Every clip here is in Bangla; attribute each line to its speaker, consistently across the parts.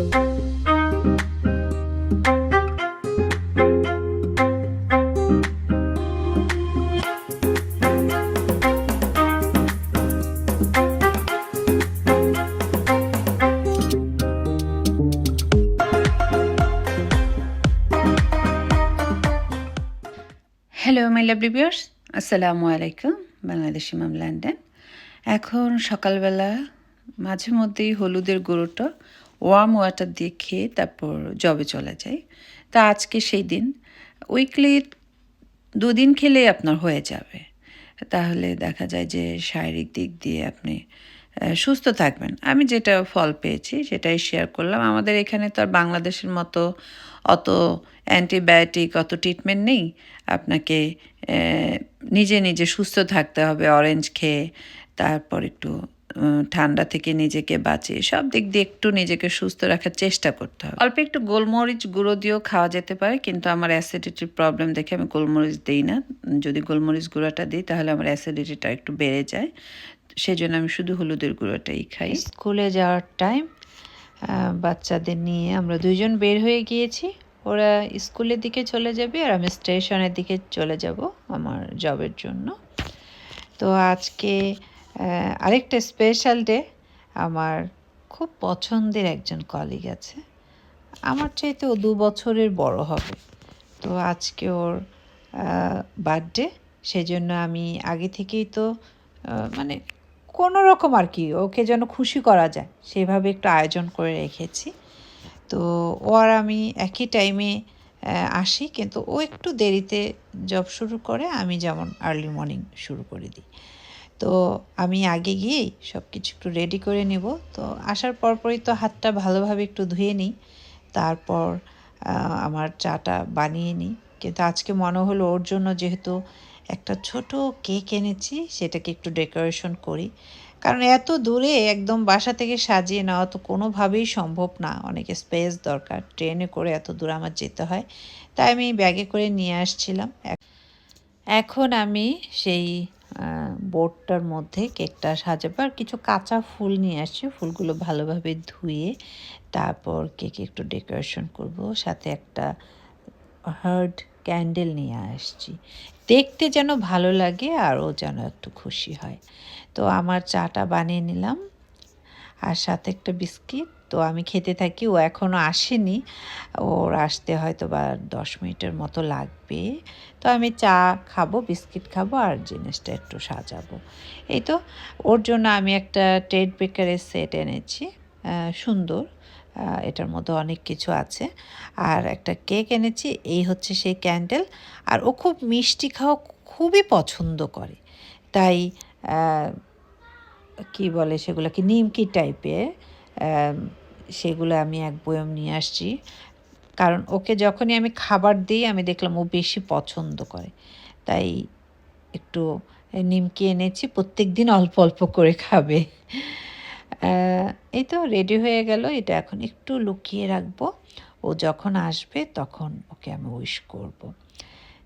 Speaker 1: হ্যালো মাই লাভলি ভিউয়ার্স আসসালামু আলাইকুম বাংলাদেশি মাম লন্ডন এখন সকালবেলা মাঝে মধ্যেই হলুদের গুঁড়োটা ওয়ার্ম ওয়াটার দিয়ে খেয়ে তারপর জবে চলে যাই। তা আজকে সেই দিন উইকলি দুদিন খেলেই আপনার হয়ে যাবে। তাহলে দেখা যায় যে শারীরিক দিক দিয়ে আপনি সুস্থ থাকবেন। আমি যেটা ফল পেয়েছি সেটাই শেয়ার করলাম। আমাদের এখানে তো আর বাংলাদেশের মতো অত অ্যান্টিবায়োটিক অত ট্রিটমেন্ট নেই। আপনাকে নিজে নিজে সুস্থ থাকতে হবে অরেঞ্জ খেয়ে, তারপর একটু ঠান্ডা থেকে নিজেকে বাঁচিয়ে সব দিক দিয়ে একটু নিজেকে সুস্থ রাখার চেষ্টা করতে হবে। অল্প একটু গোলমরিচ গুঁড়ো দিয়েও খাওয়া যেতে পারে, কিন্তু আমার অ্যাসিডিটির প্রবলেম দেখে আমি গোলমরিচ দিই না। যদি গোলমরিচ গুঁড়োটা দিই, তাহলে আমার অ্যাসিডিটিটা একটু বেড়ে যায়। সেজন্য আমি শুধু হলুদের গুঁড়োটাই খাই।
Speaker 2: স্কুলে যাওয়ার টাইম বাচ্চাদের নিয়ে আমরা দুইজন বের হয়ে গিয়েছি। ওরা স্কুলের দিকে চলে যাবে আর আমি স্টেশনের দিকে চলে যাব আমার জবের জন্য। তো আজকে আরেকটা স্পেশাল ডে আমার খুব পছন্দের একজন কলিগ আছে। আমার চাইতে ও দু বছরের বড় হবে। তো আজকে ওর বার্থডে সেজন্য আমি আগে থেকেই তো মানে কোনো রকম আর কি, ওকে যেন খুশি করা যায়, সেভাবে একটু আয়োজন করে রেখেছি। তো ও আর আমি একই টাইমে আসি, কিন্তু ও একটু দেরিতে জব শুরু করে, আমি যেমন আর্লি মর্নিং শুরু করে দিই। তো আমি আগে গিয়েই সব কিছু একটু রেডি করে নেব। তো আসার পরপরই তো হাতটা ভালোভাবে একটু ধুয়ে নিই। তারপর আমার চাটা বানিয়ে নিই। কিন্তু আজকে মনে হলো ওর জন্য যেহেতু একটা ছোট কেক এনেছি, সেটাকে একটু ডেকোরেশন করি। কারণ এত দূরে একদম বাসা থেকে সাজিয়ে নেওয়া তো কোনোভাবেই সম্ভব না। অনেক স্পেস দরকার ট্রেনে করে এত দূর আমার যেতে হয়। তাই আমি ব্যাগে করে নিয়ে আসছিলাম। এখন আমি সেই বোর্ডটার মধ্যে কেকটা সাজাবো। আর কিছু কাঁচা ফুল নিয়ে আসছি। ফুলগুলো ভালোভাবে ধুয়ে তারপর কেক একটু ডেকোরেশন করব। সাথে একটা হার্ড ক্যান্ডেল নিয়ে আসছি। দেখতে যেন ভালো লাগে আর ও যেন একটু খুশি হয়। তো আমার চাটা বানিয়ে নিলাম। আর সাথে একটা বিস্কিট। তো আমি খেতে থাকি, ও এখনও আসেনি। ওর আসতে হয়তো বা দশ মিনিটের মতো লাগবে। তো আমি চা খাব, বিস্কিট খাব আর জিনিসটা একটু সাজাবো। এই তো, ওর জন্য আমি একটা টেড বেকারের সেট এনেছি সুন্দর। এটার মধ্যে অনেক কিছু আছে। আর একটা কেক এনেছি, এই হচ্ছে সেই ক্যান্ডেল আর ও খুব মিষ্টি খাওয়া খুবই পছন্দ করে। তাই কি বলে সেগুলোকে, নিমকি টাইপের সেগুলো আমি এক বয়ম নিয়ে আসছি। কারণ ওকে যখনই আমি খাবার দিই, আমি দেখলাম ও বেশি পছন্দ করে। তাই একটু নিমকি এনেছি প্রত্যেক দিন অল্প অল্প করে খাবে। এই তো রেডি হয়ে গেল। এটা এখন একটু লুকিয়ে রাখব। ও যখন আসবে, তখন ওকে আমি উইশ করব।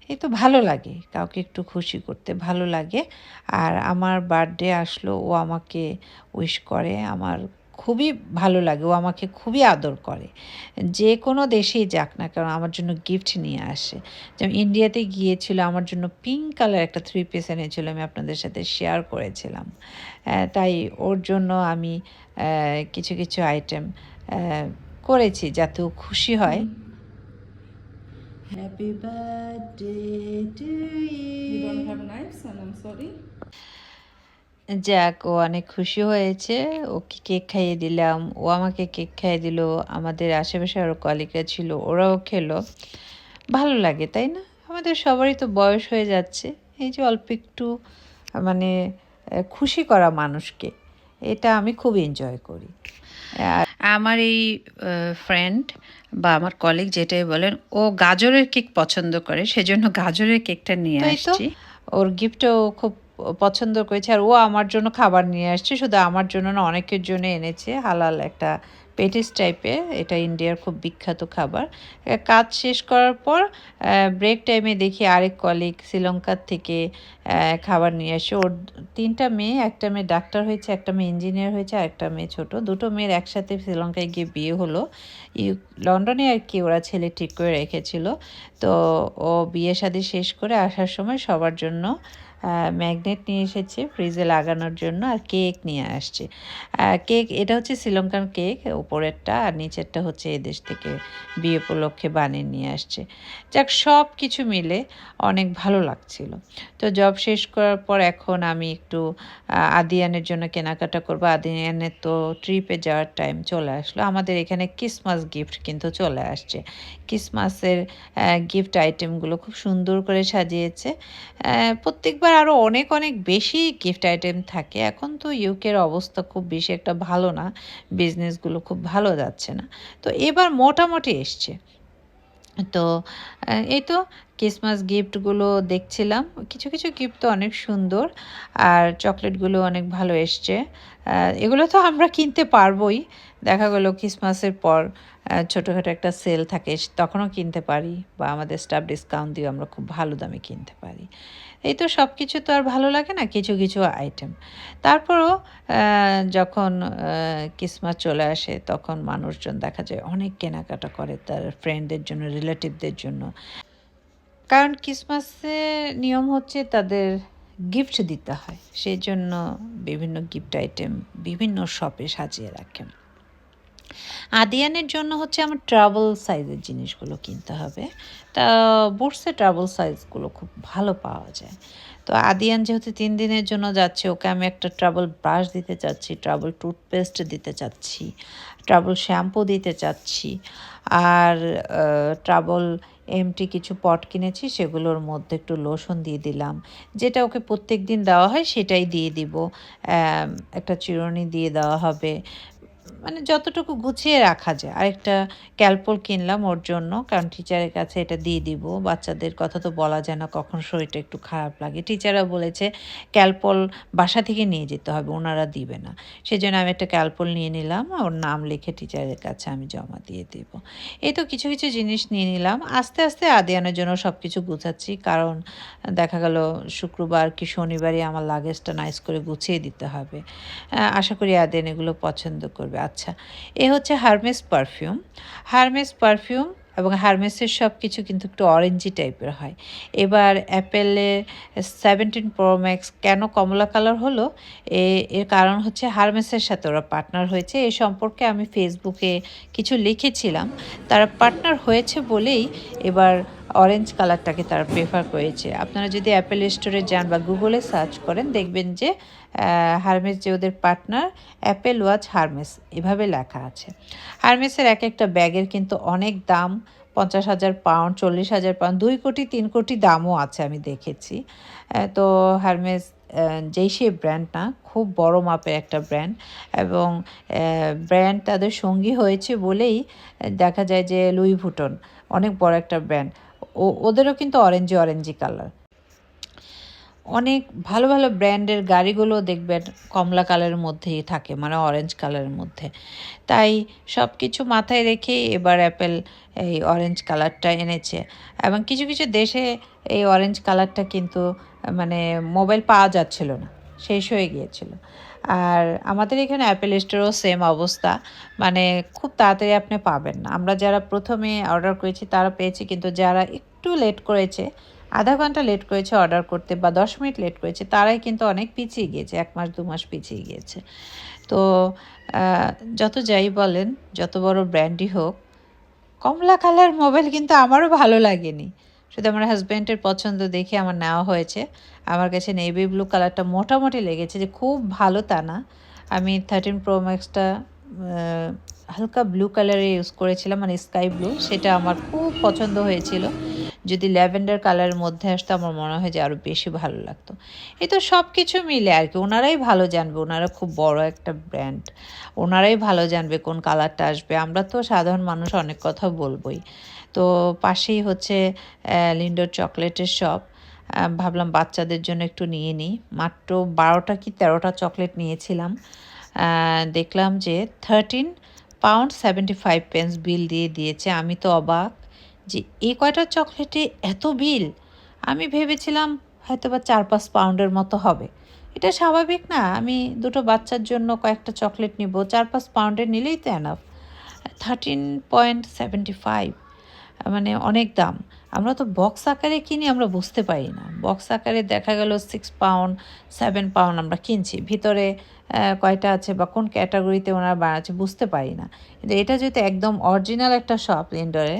Speaker 2: এই তো ভালো লাগে। কাউকে একটু খুশি করতে ভালো লাগে। আর আমার বার্থডে আসলো, ও আমাকে উইশ করে। আমার খুবই ভালো লাগে। ও আমাকে খুবই আদর করে। যে কোনো দেশেই যাক না কারণ আমার জন্য গিফট নিয়ে আসে। যেমন ইন্ডিয়াতে গিয়েছিল আমার জন্য পিঙ্ক কালার একটা থ্রি পিস এনেছিল আমি আপনাদের সাথে শেয়ার করেছিলাম। তাই ওর জন্য আমি কিছু কিছু আইটেম করেছি যাতে ও খুশি হয়। Happy birthday to
Speaker 1: You. Don't have knives? And I'm sorry.
Speaker 2: যাক ও অনেক খুশি হয়েছে। ওকে কেক খাইয়ে দিলাম। ও আমাকে কেক খাইয়ে দিল। আমাদের আশেপাশে আরও কলিগরা ছিল ওরাও খেলো। ভালো লাগে তাই না? আমাদের সবারই তো বয়স হয়ে যাচ্ছে। এই যে অল্প একটু মানে খুশি করা মানুষকে এটা আমি খুব এনজয় করি।
Speaker 1: আমার এই ফ্রেন্ড বা আমার কলিগ যেটাই বলেন ও গাজরের কেক পছন্দ করে সেজন্য গাজরের কেকটা নিয়ে আসছি।
Speaker 2: ওর গিফটও খুব পছন্দ করেছে আর ও আমার জন্য খাবার নিয়ে আসছে। শুধু আমার জন্য না, অনেকের জন্য এনেছে। হালাল একটা পেটিস টাইপের এটা ইন্ডিয়ার খুব বিখ্যাত খাবার। কাজ শেষ করার পর ব্রেক টাইমে দেখি আরেক কলিগ শ্রীলঙ্কার থেকে খাবার নিয়ে আসে। ওর তিনটা মেয়ে, একটা মেয়ে ডাক্তার হয়েছে, একটা মেয়ে ইঞ্জিনিয়ার হয়েছে, আর একটা মেয়ে ছোট। দুটো মেয়ের একসাথে শ্রীলঙ্কায় গিয়ে বিয়ে হলো। লন্ডনে আর কি ওরা ছেলে ঠিক করে রেখেছিল। তো ও বিয়ে শাদী শেষ করে আসার সময় সবার জন্য ম্যাগনেট নিয়ে এসেছে ফ্রিজে লাগানোর জন্য আর কেক নিয়ে আসছে। কেক এটা হচ্ছে শ্রীলঙ্কান কেক উপরেরটা আর নিচেরটা হচ্ছে এদেশ থেকে বিয়ে উপলক্ষে বানিয়ে নিয়ে আসছে। যাক, সব কিছু মিলে অনেক ভালো লাগছিল। তো জব শেষ করার পর এখন আমি একটু আদিয়ানের জন্য কেনাকাটা করব। আদিয়ানের তো ট্রিপে যাওয়ার টাইম চলে আসলো। আমাদের এখানে ক্রিসমাস গিফট কিন্তু চলে আসছে। ক্রিসমাসের গিফট আইটেমগুলো খুব সুন্দর করে সাজিয়েছে। প্রত্যেকবার আরও অনেক অনেক বেশি গিফট আইটেম থাকে। এখন তো ইউকের অবস্থা খুব বেশি একটা ভালো না বিজনেসগুলো খুব ভালো যাচ্ছে না। তো এবার মোটামুটি এসছে। তো এই তো ক্রিসমাস গিফটগুলো দেখছিলাম। কিছু কিছু গিফট তো অনেক সুন্দর, আর চকলেটগুলো অনেক ভালো এসছে। এগুলো তো আমরা কিনতে পারবোই। দেখা গেলো ক্রিসমাসের পর ছোটোখাটো একটা সেল থাকে, তখনও কিনতে পারি বা আমাদের স্টাফ ডিসকাউন্ট দিয়ে আমরা খুব ভালো দামে কিনতে পারি। এই তো সব কিছু তো আর ভালো লাগে না, কিছু কিছু আইটেম তারপরও যখন ক্রিসমাস চলে আসে, তখন মানুষজন দেখা যায় অনেক কেনাকাটা করে তার ফ্রেন্ডদের জন্য রিলেটিভদের জন্য। কারণ ক্রিসমাসে নিয়ম হচ্ছে তাদের গিফট দিতে হয় সেই জন্য বিভিন্ন গিফট আইটেম বিভিন্ন শপে সাজিয়ে রাখেন আদিয়ানের জন্য হচ্ছে আমার ট্রাভেল সাইজের জিনিসগুলো কিনতে হবে। তা বুটসে ট্রাভেল সাইজগুলো খুব ভালো পাওয়া যায়। তো আদিয়ান যেহেতু তিন দিনের জন্য যাচ্ছে, ওকে আমি একটা ট্রাভেল ব্রাশ দিতে চাচ্ছি ট্রাভেল টুথপেস্ট দিতে চাচ্ছি ট্রাভেল শ্যাম্পু দিতে চাচ্ছি, আর ট্রাভেল এমটি কিছু পট কিনেছি, সেগুলোর মধ্যে একটু লোশন দিয়ে দিলাম। যেটা ওকে প্রত্যেক দিন দেওয়া হয়, সেটাই দিয়ে দিব। একটা চিরুনি দিয়ে দেওয়া হবে। মানে যতটুকু গুছিয়ে রাখা যায়। আরেকটা ক্যালপল কিনলাম ওর জন্য, কারণ টিচারের কাছে এটা দিয়ে দিব। বাচ্চাদের কথা তো বলা যায় না কখন শরীরটা একটু খারাপ লাগে। টিচাররা বলেছে, ক্যালপল বাসা থেকে নিয়ে যেতে হবে, ওনারা দিবে না। সেই জন্য আমি একটা ক্যালপল নিয়ে নিলাম ওর নাম লিখে টিচারের কাছে আমি জমা দিয়ে দেব। এই তো কিছু কিছু জিনিস নিয়ে নিলাম। আস্তে আস্তে আদিয়ানের জন্য সব কিছু গুছাচ্ছি, কারণ দেখা গেল শুক্রবার কি শনিবারই আমার লাগেজটা নাইস করে গুছিয়ে দিতে হবে। আশা করি আদিয়ান এগুলো পছন্দ করবে। আচ্ছা এ হচ্ছে হারমেস পারফিউম। হারমেস পারফিউম এবং হারমেসের সব কিছু কিন্তু একটু অরেঞ্জি টাইপের হয়। এবার অ্যাপেলের সেভেন্টিন প্রো ম্যাক্স কেন কমলা কালার হলো? এ, এর কারণ হচ্ছে হারমেসের সাথে ওরা পার্টনার হয়েছে। এ সম্পর্কে আমি ফেসবুকে কিছু লিখেছিলাম। তারা পার্টনার হয়েছে বলেই এবার অরেঞ্জ কালারটাকে তারা প্রেফার করেছে। আপনারা যদি অ্যাপেল স্টোরে যান বা গুগলে সার্চ করেন, দেখবেন যে হারমেস যে ওদের পার্টনার অ্যাপেল ওয়াচ হারমেস এভাবে লেখা আছে। হারমেসের এক একটা ব্যাগের কিন্তু অনেক দাম, পঞ্চাশ হাজার পাউন্ড চল্লিশ হাজার পাউন্ড দুই কোটি, তিন কোটি দামও আছে আমি দেখেছি। তো হারমেস যেই সে ব্র্যান্ড না, খুব বড় মাপের একটা ব্র্যান্ড এবং ব্র্যান্ড তাদের সঙ্গী হয়েছে বলেই দেখা যায় যে লুই ভুটন অনেক বড় একটা ব্র্যান্ড ও, ওদেরও কিন্তু অরেঞ্জি অরেঞ্জি কালার অনেক ভালো ভালো ব্র্যান্ডের গাড়িগুলো দেখবেন কমলা কালারের মধ্যেই থাকে মানে অরেঞ্জ কালারের মধ্যে। তাই সব কিছু মাথায় রেখেই এবার অ্যাপেল এই অরেঞ্জ কালারটা এনেছে। এবং কিছু কিছু দেশে এই অরেঞ্জ কালারটা কিন্তু মানে মোবাইল পাওয়া যাচ্ছিল না, শেষ হয়ে গিয়েছিল। আর আমাদের এখানে অ্যাপেল স্টোরও সেম অবস্থা। মানে খুব তাড়াতাড়ি আপনি পাবেন না। আমরা যারা প্রথমে অর্ডার করেছি, তারা পেয়েছি, কিন্তু যারা একটু লেট করেছে, আধা ঘণ্টা লেট করেছে অর্ডার করতে বা দশ মিনিট লেট করেছে, তারাই কিন্তু অনেক পিছিয়ে গিয়েছে, এক মাস, দু মাস পিছিয়ে গিয়েছে। তো যত যাই বলেন, যত বড় ব্র্যান্ডই হোক, কমলা কালার মোবাইল কিন্তু আমারও ভালো লাগেনি। শুধু আমার হাজব্যান্ডের পছন্দ দেখে আমার নেওয়া হয়েছে। আমার কাছে নেভি ব্লু কালারটা মোটামুটি লেগেছে যে খুব ভালো তা না। আমি থার্টিন প্রো ম্যাক্সটা হালকা ব্লু কালারে ইউজ করেছিলাম মানে স্কাই ব্লু সেটা আমার খুব পছন্দ হয়েছিল। যদি ল্যাভেন্ডার কালারের মধ্যে আসতো আমার মনে হয় যে আরও বেশি ভালো লাগতো। এই তো সব কিছু মিলে আর কি, ওনারাই ভালো জানবে, ওনারা খুব বড় একটা ব্র্যান্ড ওনারাই ভালো জানবে কোন কালারটা আসবে। আমরা তো সাধারণ মানুষ অনেক কথা বলবোই। তো পাশেই হচ্ছে লিন্ডোর চকলেটের শপ ভাবলাম বাচ্চাদের জন্য একটু নিয়ে নিই। মাত্র বারোটা কি তেরোটা চকলেট নিয়েছিলাম। দেখলাম যে thirteen pound seventy five pence bill দিয়ে দিয়েছে। আমি তো অবাক যে এই কয়টা চকলেটে এত বিল আমি ভেবেছিলাম হয়তো বা চার পাঁচ পাউন্ডের মতো হবে। এটা স্বাভাবিক না, আমি দুটো বাচ্চার জন্য কয়েকটা চকলেট নিব। চার পাঁচ পাউন্ডের নিলেই তো enough thirteen point seventy five মানে অনেক দাম। আমরা তো বক্স আকারে কিনি, আমরা বুঝতে পারি না। বক্স আকারে দেখা গেল সিক্স পাউন্ড সেভেন পাউন্ড আমরা কিনছি। ভিতরে কয়টা আছে বা কোন ক্যাটাগরিতে ওনারা বানাচ্ছে বুঝতে পারি না। কিন্তু এটা যেহেতু একদম অরিজিনাল একটা শপ ইন্ডোরে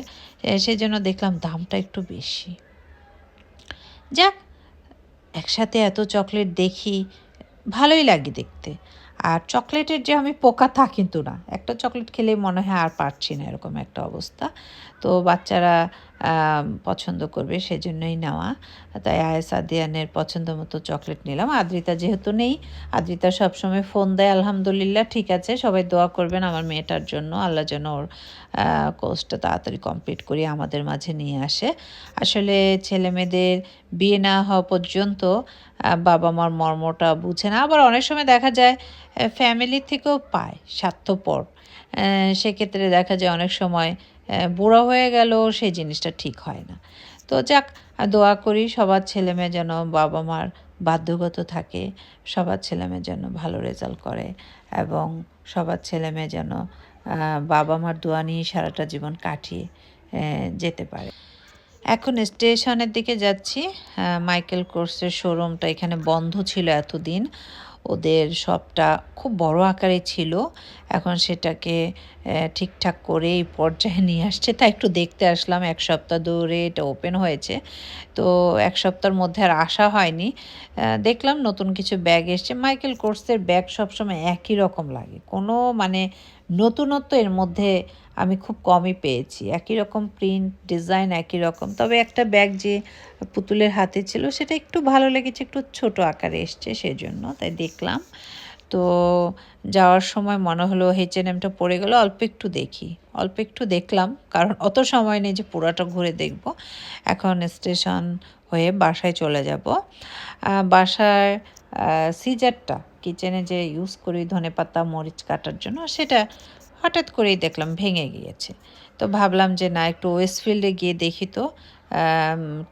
Speaker 2: সেই জন্য দেখলাম দামটা একটু বেশি। যাক, একসাথে এত চকলেট দেখি, ভালোই লাগে দেখতে। আর চকলেটের যে আমি পোকা তা কিন্তু না। একটা চকলেট খেলেই মনে হয় আর পারছি না, এরকম একটা অবস্থা। তো বাচ্চারা পছন্দ করবে সেজন্যই নেওয়া। তাই আয়েস আদিয়ানের পছন্দ মতো চকলেট নিলাম। আদ্রিতা যেহেতু নেই, আদ্রিতা সবসময় ফোন দেয়, আলহামদুলিল্লাহ, ঠিক আছে, সবাই দোয়া করবেন আমার মেয়েটার জন্য। আল্লাহ যেন ওর কোর্সটা তাড়াতাড়ি কমপ্লিট করে আমাদের মাঝে নিয়ে আসে। আসলে ছেলে মেয়েদের বিয়ে না হওয়া পর্যন্ত বাবা মার মর্মটা বুঝে না। আবার অনেক সময় দেখা যায় ফ্যামিলি থেকেও পায় স্বার্থপর। সেক্ষেত্রে দেখা যায় অনেক সময় বুড়ো হয়ে গেল সেই জিনিসটা ঠিক হয় না। তো যাক দোয়া করি সবার ছেলে মেয়ে যেন বাবা মার বাধ্যগত থাকে, সবার ছেলে মেয়ে যেন ভালো রেজাল্ট করে এবং সবার ছেলে মেয়ে যেন বাবা মার দোয়া নিয়ে সারাটা জীবন কাটিয়ে যেতে পারে। এখন স্টেশনের দিকে যাচ্ছি। মাইকেল কোর্সের শোরুমটা এখানে বন্ধ ছিল এতদিন। ওদের সবটা খুব বড় আকারে ছিল। এখন সেটাকে ঠিকঠাক করে এই পর্যায়ে নিয়ে আসছে। তা একটু দেখতে আসলাম, এক সপ্তাহ ধরে এটা ওপেন হয়েছে। তো এক সপ্তাহের মধ্যে আর আসা হয়নি। দেখলাম নতুন কিছু ব্যাগ এসছে। মাইকেল কোর্সের ব্যাগ সবসময় একই রকম লাগে। কোনো মানে নতুনত্ব এর মধ্যে আমি খুব কমই পেয়েছি। একই রকম প্রিন্ট ডিজাইন একই রকম। তবে একটা ব্যাগ যে পুতুলের হাতে ছিল, সেটা একটু ভালো লেগেছে, একটু ছোট আকারে এসছে সেজন্য, তাই দেখলাম। তো যাওয়ার সময় মনে হলো এইচ এন এমটা পড়ে গেলো, অল্প একটু দেখি। অল্প একটু দেখলাম, কারণ অত সময় নেই যে পুরাটা ঘুরে দেখব। এখন স্টেশন হয়ে বাসায় চলে যাব। বাসায় সিজারটা, কিচেনে যে ইউজ করি ধনেপাতা মরিচ কাটার জন্য, সেটা হঠাৎ করেই দেখলাম ভেঙে গিয়েছে। তো ভাবলাম যে না, একটু ওয়েস্টফিল্ডে গিয়ে দেখি তো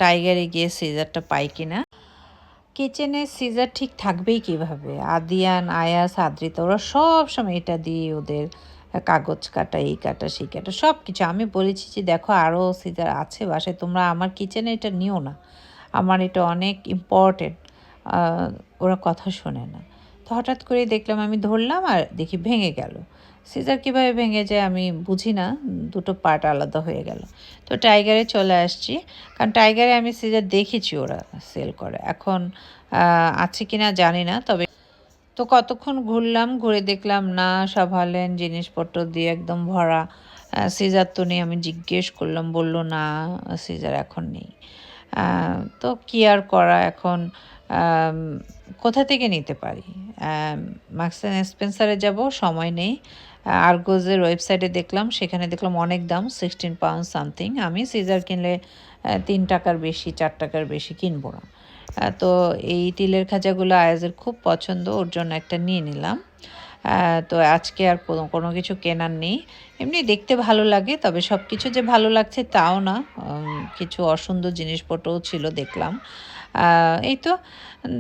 Speaker 2: টাইগারে গিয়ে সিজারটা পাই কিনা। কিচেনে সিজার ঠিক থাকবেই কীভাবে? আদিয়ান, আয়াস, আদ্রিতা, ওরা সব সময় এটা দিয়ে ওদের কাগজ কাটা, এই কাটা, সেই কাটা সব কিছু আমি বলেছি যে, দেখো আরও সিজার আছে বাসায়, তোমরা আমার কিচেনে এটা নিও না। আমার এটা অনেক ইম্পর্টেন্ট ওরা কথা শোনে না। তো হঠাৎ করে দেখলাম আমি ধরলাম আর দেখি ভেঙে গেল। সিজার কীভাবে ভেঙে যায় আমি বুঝি না, দুটো পার্ট আলাদা হয়ে গেল। তো টাইগারে চলে আসছি, কারণ টাইগারে আমি সিজার দেখেছি ওরা সেল করে। এখন আছে কি না জানি না, তবে তো কতক্ষণ ঘুরলাম, ঘুরে দেখলাম, না, সব জিনিসপত্র দিয়ে একদম ভরা। সিজার তো নেই, আমি জিজ্ঞেস করলাম, বলল, না, সিজার এখন নেই। তো কি আর করা, এখন কোথা থেকে নিতে পারি? মার্কস অ্যান্ড স্পেন্সারে যাব, সময় নেই। আরগোজের ওয়েবসাইটে দেখলাম, সেখানে দেখলাম অনেক দাম সিক্সটিন পাউন্ড সামথিং আমি সিজার কিনলে তিন টাকার বেশি, চার টাকার বেশি কিনবো না। তো এই তিলের খাজাগুলো আয়াজের খুব পছন্দ, ওর জন্য একটা নিয়ে নিলাম। তো আজকে আর কোনো কিছু কেনার নেই। এমনি দেখতে ভালো লাগে, তবে সব কিছু যে ভালো লাগছে তাও না। কিছু অসুন্দর জিনিসপত্রও ছিল, দেখলাম। এই তো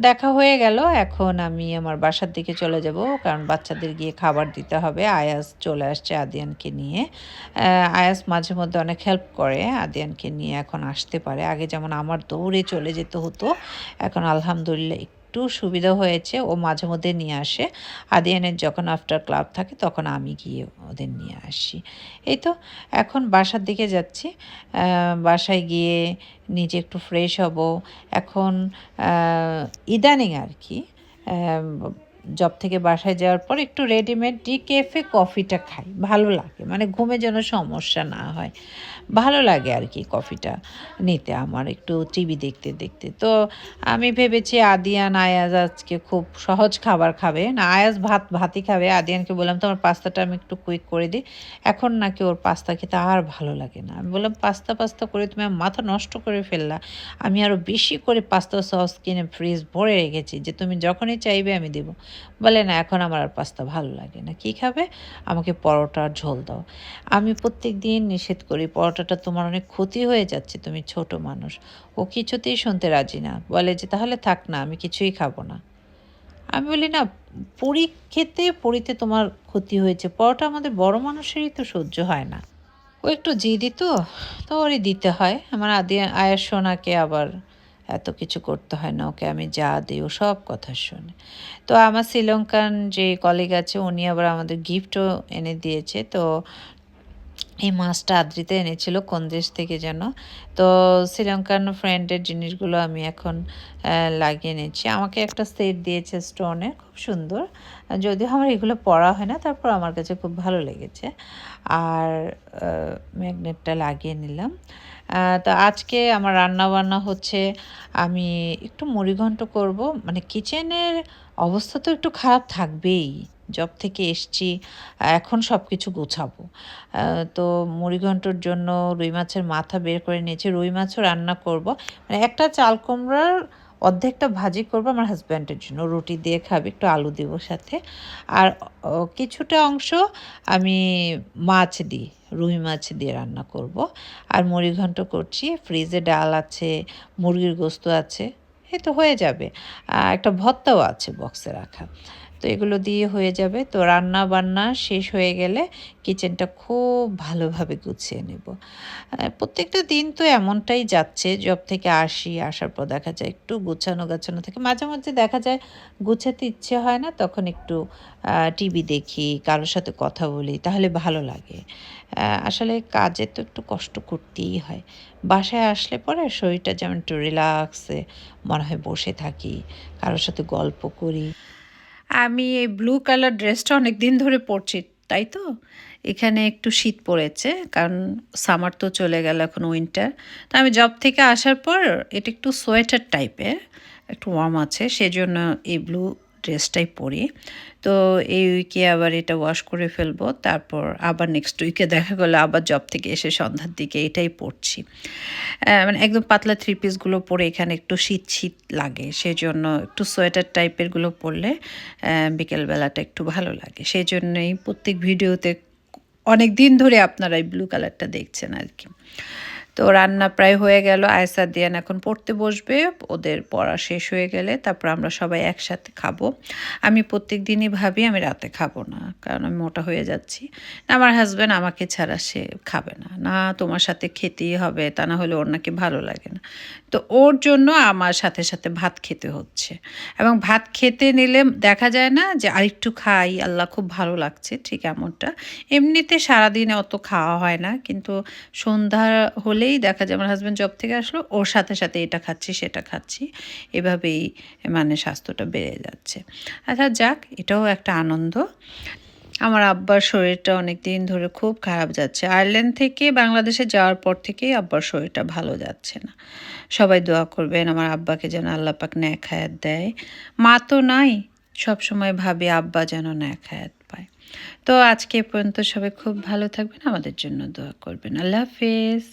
Speaker 2: দেখা হয়ে গেল। এখন আমি আমার বাসার দিকে চলে যাব, কারণ বাচ্চাদের গিয়ে খাবার দিতে হবে। আয়াস চলে আসছে আদিয়ানকে নিয়ে। আয়াস মাঝে মধ্যে অনেক হেল্প করে আদিয়ানকে নিয়ে এখন আসতে পারে। আগে যেমন আমার দৌড়ে চলে যেতে হতো, এখন আলহামদুলিল্লাহ একটু সুবিধা হয়েছে, ও মাঝে মধ্যে নিয়ে আসে। আদিয়ানের যখন আফটার ক্লাব থাকে, তখন আমি গিয়ে ওদের নিয়ে আসি। এই তো, এখন বাসার দিকে যাচ্ছি। বাসায় গিয়ে নিজে একটু ফ্রেশ হব। এখন ইদানিং আর কি জব থেকে বাসায় যাওয়ার পর একটু রেডিমেড ডি কেফে কফিটা খাই। ভালো লাগে মানে ঘুমে যেন সমস্যা না হয়। ভালো লাগে আর কি কফিটা নিতে আমার, একটু টিভি দেখতে দেখতে। তো আমি ভেবেছি আদিয়ান, আয়াজ আজকে খুব সহজ খাবার খাবে। না, আয়াজ ভাত, ভাতই খাবে। আদিয়ানকে বললাম, তোমার পাস্তাটা আমি একটু কুইক করে দিই। এখন নাকি ওর পাস্তা খেতে আর ভালো লাগে না। আমি বললাম, পাস্তা পাস্তা করে তুমি মাথা নষ্ট করে ফেললা। আমি আরও বেশি করে পাস্তা সস কিনে ফ্রিজ ভরে রেখেছি যে তুমি যখনই চাইবে আমি দেবো। বলে, না, এখন আমার আর পাস্তা ভালো লাগে না। কী খাবে? আমাকে পরোটার ঝোল দাও। আমি প্রত্যেক দিন নিষেধ করি পরোটাটা তোমার অনেক ক্ষতি হয়ে যাচ্ছে, তুমি ছোট মানুষ। ও কিছুতেই শুনতে রাজি না। বলে যে, তাহলে থাক না, আমি কিছুই খাব না। আমি বলি, না, পুরি খেতে, পুরিতে তোমার ক্ষতি হয়েছে। পরোটা আমাদের বড় মানুষেরই তো সহ্য হয় না। ও একটু জিদি তো তো ওরই দিতে হয়। আমার আদি আয়ের সোনাকে আবার এত কিছু করতে হয় না। ওকে আমি যা দিই, ও সব কথা শোনে। তো আমার শ্রীলঙ্কান যে কলিগ আছে, উনি আবার আমাদের গিফটও এনে দিয়েছে। তো এই মাছটা আদ্রিতে এনেছিল, কোন দেশ থেকে যেন। তো শ্রীলঙ্কান ফ্রেন্ডের জিনিসগুলো আমি এখন লাগিয়ে নিচ্ছি। আমাকে একটা সেট দিয়েছে স্টোনের খুব সুন্দর। যদিও আমার এগুলো পরা হয় না, তারপর আমার কাছে খুব ভালো লেগেছে। আর ম্যাগনেটটা লাগিয়ে নিলাম। তো আজকে আমার রান্না বান্না হচ্ছে, আমি একটু মুড়িঘণ্ট করব। মানে কিচেনের অবস্থা তো একটু খারাপ থাকবেই। জব থেকে এসছি, এখন সব কিছু গোছাবো তো মুড়িঘণ্টর জন্য রুই মাছের মাথা বের করে নিয়েছি, রুই মাছও রান্না করব। মানে একটা চাল কুমড়ার অর্ধেকটা ভাজি করব আমার হাজব্যান্ডের জন্য, রুটি দিয়ে খাবে, একটু আলু দিব সাথে। আর কিছুটা অংশ আমি মাছ দিই, রুই মাছ দিয়ে রান্না করব। আর মুড়িঘণ্ট করছি, ফ্রিজে ডাল আছে, মুরগির গোস্ত আছে এই তো হয়ে যাবে। একটা ভর্তাও আছে বক্সে রাখা। তো এগুলো দিয়ে হয়ে যাবে। তো রান্না বান্না শেষ হয়ে গেলে কিচেনটা খুব ভালোভাবে গুছিয়ে নেব। প্রত্যেকটা দিন তো এমনটাই যাচ্ছে জব থেকে আসি, আসার পর দেখা যায় একটু গুছানো গাছানো থাকে। মাঝে মাঝে দেখা যায় গুছাতে ইচ্ছে হয় না, তখন একটু টিভি দেখি, কারোর সাথে কথা বলি, তাহলে ভালো লাগে। আসলে কাজে তো একটু কষ্ট করতেই হয়। বাসায় আসলে পরে শরীরটা যেমন একটু রিল্যাক্সে মনে হয় বসে থাকি, কারোর সাথে গল্প করি।
Speaker 1: আমি এই ব্লু কালার ড্রেসটা অনেক দিন ধরে পরছি, তাই তো? এখানে একটু শীত পড়েছে, কারণ সামার তো চলে গেল এখন উইন্টার তো আমি জব থেকে আসার পর এটা একটু সোয়েটার টাইপের একটু ওয়ার্ম আছে, সেজন্য এই ব্লু ড্রেসটাই পরি। তো এই উইকে আবার এটা ওয়াশ করে ফেলব, তারপর আবার নেক্সট উইকে দেখা গেলো আবার জব থেকে এসে সন্ধ্যার দিকে এটাই পরছি। মানে একদম পাতলা থ্রি পিসগুলো পরে এখানে একটু শীত শীত লাগে, সেজন্য একটু সোয়েটার টাইপেরগুলো পরলে বিকেলবেলাটা একটু ভালো লাগে। সেই জন্যই প্রত্যেক ভিডিওতে অনেক দিন ধরে আপনারা এই ব্লু কালারটা দেখছেন আর কি তো রান্না প্রায় হয়ে গেল আয়সা দিয়ান এখন পড়তে বসবে, ওদের পড়া শেষ হয়ে গেলে তারপর আমরা সবাই একসাথে খাব। আমি প্রত্যেক দিনই ভাবি আমি রাতে খাব না, কারণ আমি মোটা হয়ে যাচ্ছি। আমার হাজব্যান্ড আমাকে ছাড়া সে খাবে না। না, তোমার সাথে খেতেই হবে, তা না হলে ওর নাকি ভালো লাগে না। তো ওর জন্য আমার সাথে সাথে ভাত খেতে হচ্ছে। এবং ভাত খেতে নিলে দেখা যায় না যে আরেকটু খাই, আল্লাহ খুব ভালো লাগছে, ঠিক এমনটা। এমনিতে সারাদিনে অত খাওয়া হয় না, কিন্তু সন্ধ্যা হলেই দেখা যায়, আমার হাজব্যান্ড জব থেকে আসলো, ওর সাথে সাথে এটা খাচ্ছি, সেটা খাচ্ছি। এভাবেই মানে স্বাস্থ্যটা বেড়ে যাচ্ছে। আচ্ছা যাক, এটাও একটা আনন্দ। আমার আব্বার শরীরটা অনেক দিন ধরে খুব খারাপ যাচ্ছে। আয়ারল্যান্ড থেকে বাংলাদেশে যাওয়ার পর থেকেই আব্বার শরীরটা ভালো যাচ্ছে না। সবাই দোয়া করবেন, আমার আব্বাকে যেন আল্লাহ পাক ন্যাক দেয়। মা তো নাই সব সময় ভাবি আব্বা যেন ন্যাক হায়াত পায়। তো আজকে পর্যন্ত সবাই খুব ভালো থাকবেন, আমাদের জন্য দোয়া করবেন। আল্লাহ হাফেজ।